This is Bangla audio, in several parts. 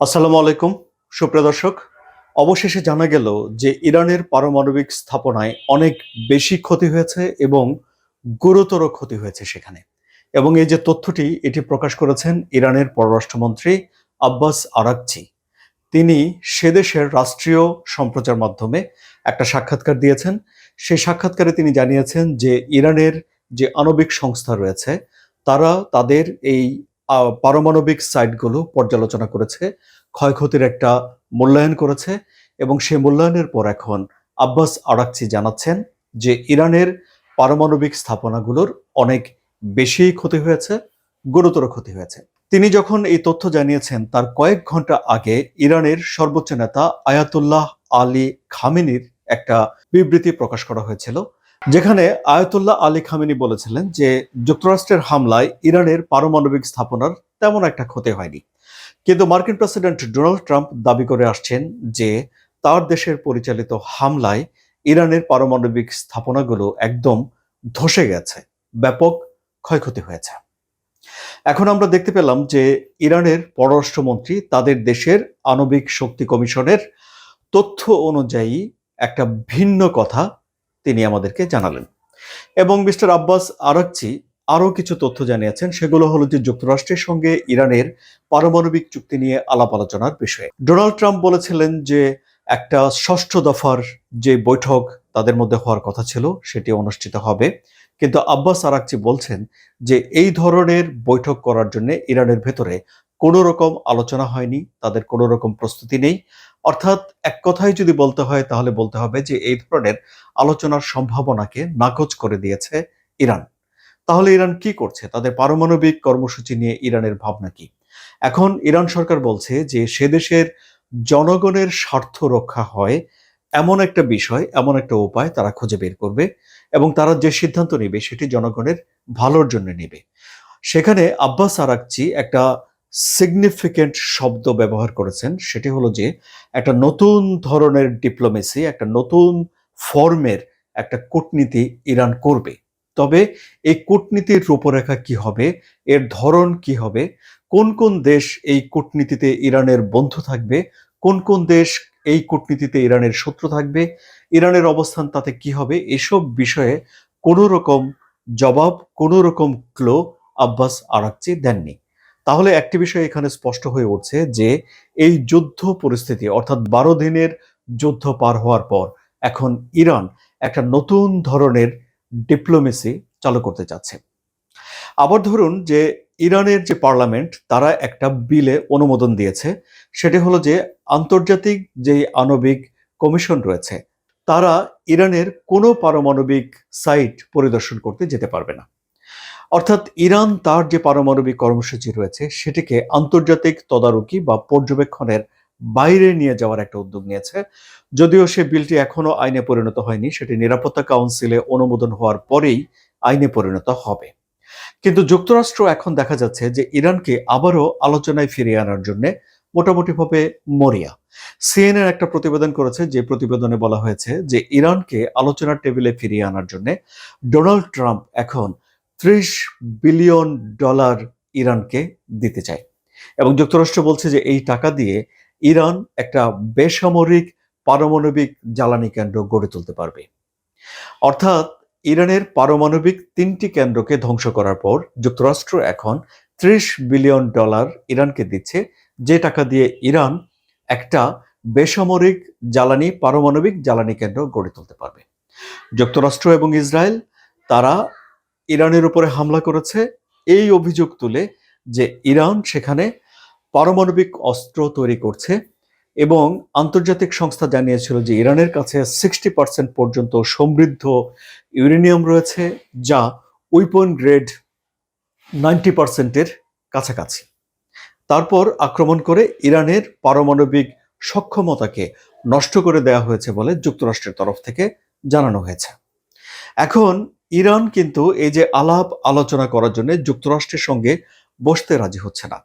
আসসালামু আলাইকুম, সুপ্রিয় দর্শক। অবশেষে জানা গেল যে ইরানের পারমাণবিক স্থাপনায় অনেক বেশি ক্ষতি হয়েছে এবং গুরুতর ক্ষতি হয়েছে সেখানে। এবং এই যে তথ্যটি, এটি প্রকাশ করেছেন ইরানের পররাষ্ট্রমন্ত্রী আব্বাস আরাকচি। তিনি সে দেশের রাষ্ট্রীয় সম্প্রচার মাধ্যমে একটা সাক্ষাৎকার দিয়েছেন। সেই সাক্ষাৎকারে তিনি জানিয়েছেন যে ইরানের যে আণবিক সংস্থা রয়েছে, তারা তাদের এই পারমাণবিক সাইটগুলো পর্যালোচনা করেছে, ক্ষয়ক্ষতির একটা মূল্যায়ন করেছে এবং সেই মূল্যায়নের পর এখন আব্বাস আরাকচি জানাচ্ছেন যে ইরানের পারমাণবিক স্থাপনাগুলোর অনেক বেশি ক্ষতি হয়েছে, গুরুতর ক্ষতি হয়েছে। তিনি যখন এই তথ্য জানিয়েছেন, তার কয়েক ঘণ্টা আগে ইরানের সর্বোচ্চ নেতা আয়াতুল্লাহ আলী খামেনির একটা বিবৃতি প্রকাশ করা হয়েছিল। যেখানে আয়াতুল্লাহ আলী খামেনি বলেছিলেন যে যুক্তরাষ্ট্রের হামলায় ইরানের পারমাণবিক স্থাপনার তেমন একটা ক্ষতি হয়নি। কিন্তু মার্কিন প্রেসিডেন্ট ডোনাল্ড ট্রাম্প দাবি করে আসছেন যে তার দেশের পরিচালিত হামলায় ইরানের পারমাণবিক স্থাপনাগুলো একদম ধসে গেছে, ব্যাপক ক্ষয়ক্ষতি হয়েছে। এখন আমরা দেখতে পেলাম যে ইরানের পররাষ্ট্রমন্ত্রী তাদের দেশের আণবিক শক্তি কমিশনের তথ্য অনুযায়ী একটা ভিন্ন কথা তিনি আমাদেরকে জানালেন। এবং মিস্টার আব্বাস আরাকচি আরও কিছু তথ্য জানিয়েছেন, সেগুলো হলো যে যুক্তরাষ্ট্রের সঙ্গে ইরানের পারমাণবিক চুক্তি নিয়ে আলাপ আলোচনার বিষয়ে। ডোনাল্ড ট্রাম্প বলেছিলেন যে একটা ষষ্ঠ দফার যে বৈঠক তাদের মধ্যে হওয়ার কথা ছিল, সেটি অনুষ্ঠিত হবে। কিন্তু আব্বাস আরাকচি বলছেন যে এই ধরনের বৈঠক করার জন্য ইরানের ভেতরে কোনো রকম আলোচনা হয়নি, তাদের কোনো রকম প্রস্তুতি নেই। অর্থাৎ এক কথায় যদি বলতে হয়, তাহলে বলতে হবে যে এই ধরনের আলোচনার সম্ভাবনাকে নাকচ করে দিয়েছে ইরান। তাহলে ইরান কি করছে? তাদের পারমাণবিক কর্মসূচি নিয়ে ইরানের ভাবনা কি? এখন ইরান সরকার বলছে যে সে দেশের জনগণের স্বার্থ রক্ষা হয় এমন একটা বিষয়, এমন একটা উপায় তারা খুঁজে বের করবে এবং তারা যে সিদ্ধান্ত নেবে সেটি জনগণের ভালোর জন্য নেবে। সেখানে আব্বাস আরাকচি একটা সিগনিফিকেন্ট শব্দ ব্যবহার করেছেন, সেটি হলো যে, একটা নতুন ধরনের ডিপ্লোমেসি একটা নতুন ফর্মের একটা কূটনীতি ইরান করবে। তবে এই কূটনীতির রূপরেখা কি হবে, এর ধরন কি হবে, কোন কোন দেশ এই কূটনীতিতে ইরানের বন্ধু থাকবে, কোন কোন দেশ এই কূটনীতিতে ইরানের শত্রু থাকবে, ইরানের অবস্থান তাতে কি হবে, এসব বিষয়ে কোনো রকম জবাব, কোনো রকম ক্লো আব্বাস আরাকচি দেননি। তাহলে একটি বিষয় এখানে স্পষ্ট হয়ে উঠছে যে এই যুদ্ধ পরিস্থিতি অর্থাৎ বারো দিনের যুদ্ধ পার হওয়ার পর এখন ইরান একটা নতুন ধরনের ডিপ্লোমেসি চালু করতে চাচ্ছে। আবার ধরুন যে ইরানের যে পার্লামেন্ট, তারা একটা বিলে অনুমোদন দিয়েছে। সেটি হলো যে আন্তর্জাতিক যে আণবিক কমিশন রয়েছে, তারা ইরানের কোনো পারমাণবিক সাইট পরিদর্শন করতে যেতে পারবে না। অর্থাৎ ইরান তার যে পারমাণবিক কর্মসূচি রয়েছে, সেটিকে আন্তর্জাতিক তদারকি বা পর্যবেক্ষণের বাইরে নিয়ে যাওয়ার একটা উদ্যোগ নিয়েছে। যদিও সে বিলটি এখনও আইনে পরিণত হয়নি, সেটি নিরাপত্তা কাউন্সিলে অনুমোদন হওয়ার পরেই আইনে পরিণত হবে। কিন্তু যুক্তরাষ্ট্র এখন দেখা যাচ্ছে যে ইরানকে আবারও আলোচনায় ফিরিয়ে আনার জন্য মোটামুটিভাবে মরিয়া। সিএনএন একটা প্রতিবেদন করেছে, যে প্রতিবেদনে বলা হয়েছে যে ইরানকে আলোচনার টেবিলে ফিরিয়ে আনার জন্য ডোনাল্ড ট্রাম্প এখন ত্রিশ বিলিয়ন ডলার ইরানকে দিতে চায়। এবং যুক্তরাষ্ট্র বলছে যে এই টাকা দিয়ে ইরান একটা বেসামরিক পারমাণবিক জ্বালানি কেন্দ্র গড়ে তুলতে পারবে। অর্থাৎ ইরানের পারমাণবিক তিনটি কেন্দ্রকে ধ্বংস করার পর যুক্তরাষ্ট্র এখন ত্রিশ বিলিয়ন ডলার ইরানকে দিচ্ছে, যে টাকা দিয়ে ইরান একটা বেসামরিক জ্বালানি, পারমাণবিক জ্বালানি কেন্দ্র গড়ে তুলতে পারবে। যুক্তরাষ্ট্র এবং ইসরায়েল, তারা ইরানের উপরে হামলা করেছে, এই অভিযোগ তুলে যে ইরান সেখানে পারমাণবিক অস্ত্র তৈরি করছে এবং আন্তর্জাতিক সংস্থা জানিয়েছিল যে ইরানের কাছে সিক্সটি পার্সেন্ট পর্যন্ত সমৃদ্ধ ইউরেনিয়াম রয়েছে, যা উইপন গ্রেড নাইনটি পার্সেন্টের কাছাকাছি। তারপর আক্রমণ করে ইরানের পারমাণবিক সক্ষমতাকে নষ্ট করে দেওয়া হয়েছে বলে যুক্তরাষ্ট্রের তরফ থেকে জানানো হয়েছে। এখন ইরান কিন্তু এই যে আলাপ আলোচনা করার জন্য যুক্তরাষ্ট্রের সঙ্গে বসতে রাজি হচ্ছে না।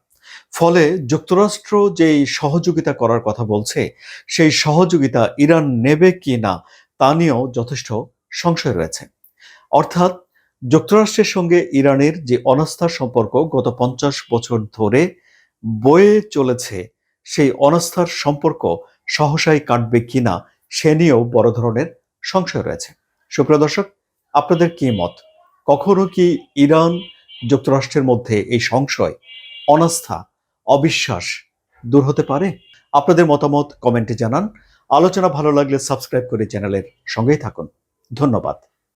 ফলে যুক্তরাষ্ট্র যেই সহযোগিতা করার কথা বলছে, সেই সহযোগিতা ইরান নেবে কি না তা নিয়েও যথেষ্ট সংশয় রয়েছে। অর্থাৎ যুক্তরাষ্ট্রের সঙ্গে ইরানের যে অনাস্থার সম্পর্ক গত পঞ্চাশ বছর ধরে বয়ে চলেছে, সেই অনাস্থার সম্পর্ক সহসাই কাটবে কিনা সে নিয়েও বড় ধরনের সংশয় রয়েছে। সুপ্রিয় দর্শক আপনাদের কি মত? কখনো কি ইরান যুক্তরাষ্ট্রের মধ্যে এই সংশয়, অনাস্থা, অবিশ্বাস দূর হতে পারে? আপনাদের মতামত কমেন্টে জানান। আলোচনা ভালো লাগলে সাবস্ক্রাইব করে চ্যানেলের সঙ্গেই থাকুন। ধন্যবাদ।